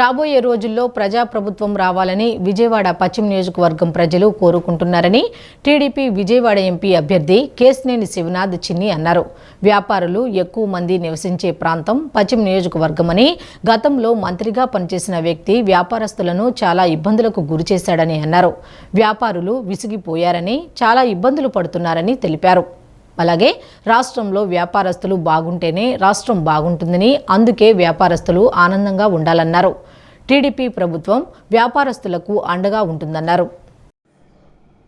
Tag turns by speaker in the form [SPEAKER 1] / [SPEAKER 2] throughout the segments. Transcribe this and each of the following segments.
[SPEAKER 1] రాబోయే రోజుల్లో ప్రజాప్రభుత్వం రావాలని విజయవాడ పశ్చిమ నియోజకవర్గం ప్రజలు కోరుకుంటున్నారని టీడీపీ విజయవాడ ఎంపీ అభ్యర్థి కేసినేని శివనాథ్ చిన్ని అన్నారు. వ్యాపారులు ఎక్కువ మంది నివసించే ప్రాంతం పశ్చిమ నియోజకవర్గమని గతంలో మంత్రిగా పనిచేసిన వ్యక్తి వ్యాపారస్తులను చాలా ఇబ్బందులకు గురిచేశాడని అన్నారు. వ్యాపారులు విసిగిపోయారని చాలా ఇబ్బందులు పడుతున్నారని తెలిపారు. అలాగే రాష్ట్రంలో వ్యాపారస్తులు బాగుంటేనే రాష్ట్రం బాగుంటుందని అందుకే వ్యాపారస్తులు ఆనందంగా ఉండాలన్నారు. టీడీపీ ప్రభుత్వం వ్యాపారస్తులకు అండగా ఉంటుందన్నారు.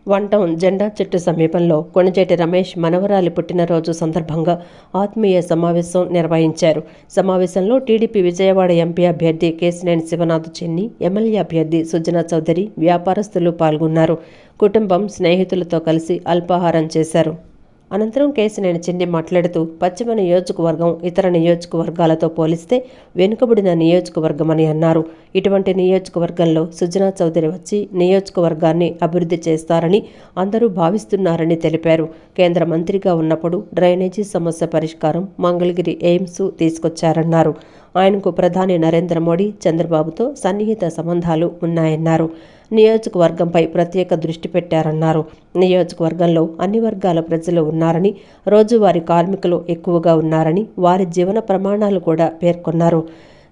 [SPEAKER 2] వన్ టౌన్ జెండా చెట్టు సమీపంలో కొణిజేటి రమేష్ మనవరాలి పుట్టినరోజు సందర్భంగా ఆత్మీయ సమావేశం నిర్వహించారు. సమావేశంలో టీడీపీ విజయవాడ ఎంపీ అభ్యర్థి కేశినేని శివనాథ్ చెన్ని ఎమ్మెల్యే అభ్యర్థి సుజనా చౌదరి వ్యాపారస్తులు పాల్గొన్నారు. కుటుంబం స్నేహితులతో కలిసి అల్పాహారం చేశారు. అనంతరం కేశినేని చిన్ని మాట్లాడుతూ పశ్చిమ నియోజకవర్గం ఇతర నియోజకవర్గాలతో పోలిస్తే వెనుకబడిన నియోజకవర్గమని అన్నారు. ఇటువంటి నియోజకవర్గంలో సుజనా చౌదరి వచ్చి నియోజకవర్గాన్ని అభివృద్ధి చేస్తారని అందరూ భావిస్తున్నారని తెలిపారు. కేంద్ర మంత్రిగా ఉన్నప్పుడు డ్రైనేజీ సమస్య పరిష్కారం మంగళగిరి ఎయిమ్స్ తీసుకొచ్చారన్నారు. ఆయనకు ప్రధాని నరేంద్ర మోడీ చంద్రబాబుతో సన్నిహిత సంబంధాలు ఉన్నాయన్నారు. నియోజకవర్గంపై ప్రత్యేక దృష్టి పెట్టారన్నారు. నియోజకవర్గంలో అన్ని వర్గాల ప్రజలు ఉన్నారని రోజువారీ కార్మికులు ఎక్కువగా ఉన్నారని వారి జీవన ప్రమాణాలు కూడా పేర్కొన్నారు.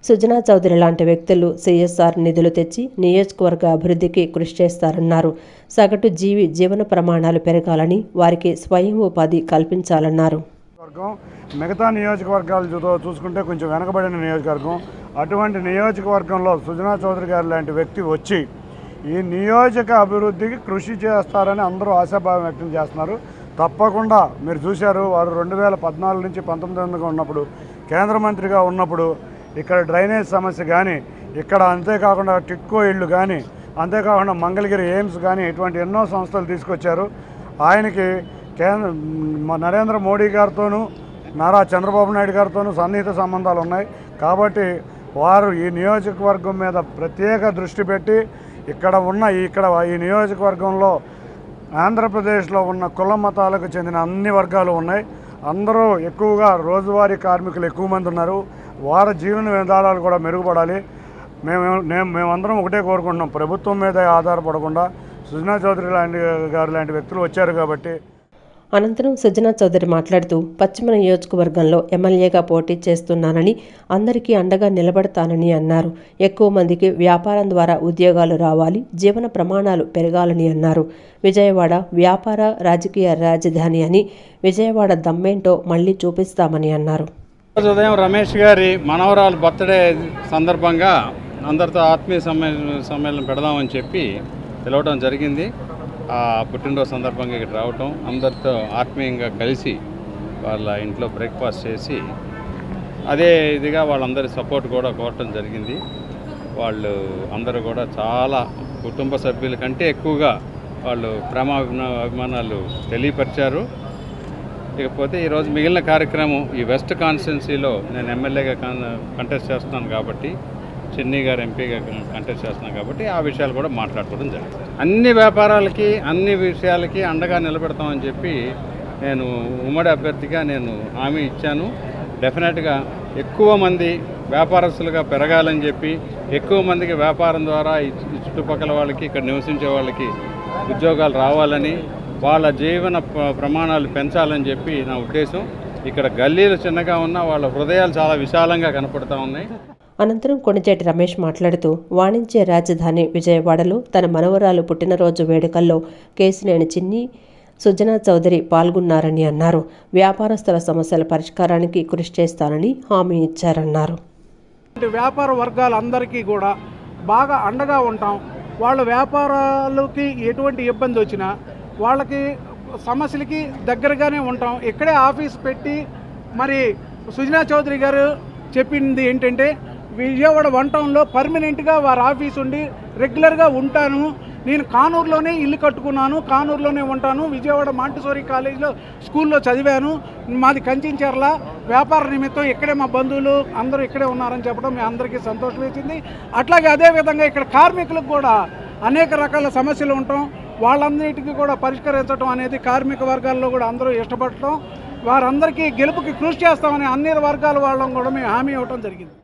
[SPEAKER 2] సుజనా చౌదరి లాంటి వ్యక్తులు సిఎస్ఆర్ నిధులు తెచ్చి నియోజకవర్గ అభివృద్ధికి కృషి చేస్తారన్నారు. సగటు జీవి జీవన ప్రమాణాలు పెరగాలని వారికి స్వయం ఉపాధి కల్పించాలన్నారు.
[SPEAKER 3] వర్గం మిగతా నియోజకవర్గాలు చూ- చూసుకుంటే కొంచెం వెనకబడిన నియోజకవర్గం. అటువంటి నియోజకవర్గంలో సుజనా చౌదరి గారు లాంటి వ్యక్తి వచ్చి ఈ నియోజక అభివృద్ధికి కృషి చేస్తారని అందరూ ఆశాభావం వ్యక్తం చేస్తున్నారు. తప్పకుండా మీరు చూశారు వారు రెండు వేల పద్నాలుగు నుంచి పంతొమ్మిది వందలుగా ఉన్నప్పుడు కేంద్ర మంత్రిగా ఉన్నప్పుడు ఇక్కడ డ్రైనేజ్ సమస్య కానీ ఇక్కడ అంతేకాకుండా టిక్కో ఇళ్ళు కానీ అంతేకాకుండా మంగళగిరి ఎయిమ్స్ కానీ ఇటువంటి ఎన్నో సంస్థలు తీసుకొచ్చారు. ఆయనకి కేంద్ర నరేంద్ర మోడీ గారితోనూ నారా చంద్రబాబు నాయుడు గారితోనూ సన్నిహిత సంబంధాలు ఉన్నాయి. కాబట్టి వారు ఈ నియోజకవర్గం మీద ప్రత్యేక దృష్టి పెట్టి ఇక్కడ ఉన్న ఇక్కడ ఈ నియోజకవర్గంలో ఆంధ్రప్రదేశ్లో ఉన్న కుల మతాలకు చెందిన అన్ని వర్గాలు ఉన్నాయి. అందరూ ఎక్కువగా రోజువారీ కార్మికులు ఎక్కువ మంది ఉన్నారు. వారి జీవన విధానాలు కూడా మెరుగుపడాలి. మేము మేమందరం ఒకటే కోరుకుంటున్నాం. ప్రభుత్వం మీద ఆధారపడకుండా సుజనా చౌదరి లాంటి గారు లాంటి వ్యక్తులు వచ్చారు కాబట్టి
[SPEAKER 2] అనంతరం సుజనా చౌదరి మాట్లాడుతూ పశ్చిమ నియోజకవర్గంలో ఎమ్మెల్యేగా పోటీ చేస్తున్నానని అందరికీ అండగా నిలబడతానని అన్నారు. ఎక్కువ మందికి వ్యాపారం ద్వారా ఉద్యోగాలు రావాలి జీవన ప్రమాణాలు పెరగాలని అన్నారు. విజయవాడ వ్యాపార రాజకీయ రాజధాని అని విజయవాడ దమ్మేంటో మళ్ళీ చూపిస్తామని అన్నారు.
[SPEAKER 4] ఉదయం రమేష్ గారి మనవరాలు బర్త్డే సందర్భంగా అందరితో ఆత్మీయ సమ్మేళనం పెడదామని చెప్పి పిలవడం జరిగింది. ఆ పుట్టినరోజు సందర్భంగా ఇక్కడ రావటం అందరితో ఆత్మీయంగా కలిసి వాళ్ళ ఇంట్లో బ్రేక్ఫాస్ట్ చేసి అదే ఇదిగా వాళ్ళందరి సపోర్ట్ కూడా కోరటం జరిగింది. వాళ్ళు అందరూ కూడా చాలా కుటుంబ సభ్యుల కంటే ఎక్కువగా వాళ్ళు ప్రేమ అభిమానాలు తెలియపరిచారు. ఇకపోతే ఈరోజు మిగిలిన కార్యక్రమం ఈ వెస్ట్ కాన్స్టిట్యున్సీలో నేను ఎమ్మెల్యేగా కంటెస్ట్ చేస్తున్నాను కాబట్టి చెన్నీ గారు ఎంపీగా కంటెస్ట్ చేస్తున్నాం కాబట్టి ఆ విషయాలు కూడా మాట్లాడుకోవడం జరిగింది అన్ని వ్యాపారాలకి అన్ని విషయాలకి అండగా నిలబెడతామని చెప్పి నేను ఉమ్మడి అభ్యర్థిగా నేను హామీ ఇచ్చాను. డెఫినెట్గా ఎక్కువ మంది వ్యాపారస్తులుగా పెరగాలని చెప్పి ఎక్కువ మందికి వ్యాపారం ద్వారా ఈ చుట్టుపక్కల వాళ్ళకి ఇక్కడ నివసించే వాళ్ళకి ఉద్యోగాలు రావాలని వాళ్ళ జీవన ప్రమాణాలు పెంచాలని చెప్పి నా ఉద్దేశం. ఇక్కడ గల్లీలు చిన్నగా ఉన్న వాళ్ళ హృదయాలు చాలా విశాలంగా కనపడుతూ ఉన్నాయి.
[SPEAKER 2] అనంతరం కొణిజేటి రమేష్ మాట్లాడుతూ వాణిజ్య రాజధాని విజయవాడలో తన మనవరాలు పుట్టినరోజు వేడుకల్లో కేసినేని చిన్ని సుజనా చౌదరి పాల్గొన్నారని అన్నారు. వ్యాపారస్తుల సమస్యల పరిష్కారానికి కృషి చేస్తానని హామీ ఇచ్చారన్నారు.
[SPEAKER 5] వ్యాపార వర్గాలందరికీ కూడా బాగా అండగా ఉంటాం. వాళ్ళ వ్యాపారాలకి ఎటువంటి ఇబ్బంది వచ్చినా వాళ్ళకి సమస్యలకి దగ్గరగానే ఉంటాం. ఇక్కడే ఆఫీస్ పెట్టి మరి సుజనా చౌదరి గారు చెప్పింది ఏంటంటే విజయవాడ వన్ టౌన్లో పర్మనెంట్గా వారి ఆఫీస్ ఉండి రెగ్యులర్గా ఉంటాను. నేను కానూరులోనే ఇల్లు కట్టుకున్నాను కానూరులోనే ఉంటాను. విజయవాడ మాంటిసోరి కాలేజీలో స్కూల్లో చదివాను. మాది కంచించర్ల. వ్యాపార నిమిత్తం ఇక్కడే మా బంధువులు అందరూ ఇక్కడే ఉన్నారని చెప్పడం మీ అందరికీ సంతోషం వేసింది. అట్లాగే అదేవిధంగా ఇక్కడ కార్మికులకు కూడా అనేక రకాల సమస్యలు ఉండటం వాళ్ళందరికీ కూడా పరిష్కరించడం అనేది కార్మిక వర్గాల్లో కూడా అందరూ ఇష్టపడటం. వారందరికీ గెలుపుకి కృషి చేస్తామని అన్ని వర్గాల వాళ్ళం కూడా మేము హామీ ఇవ్వడం జరిగింది.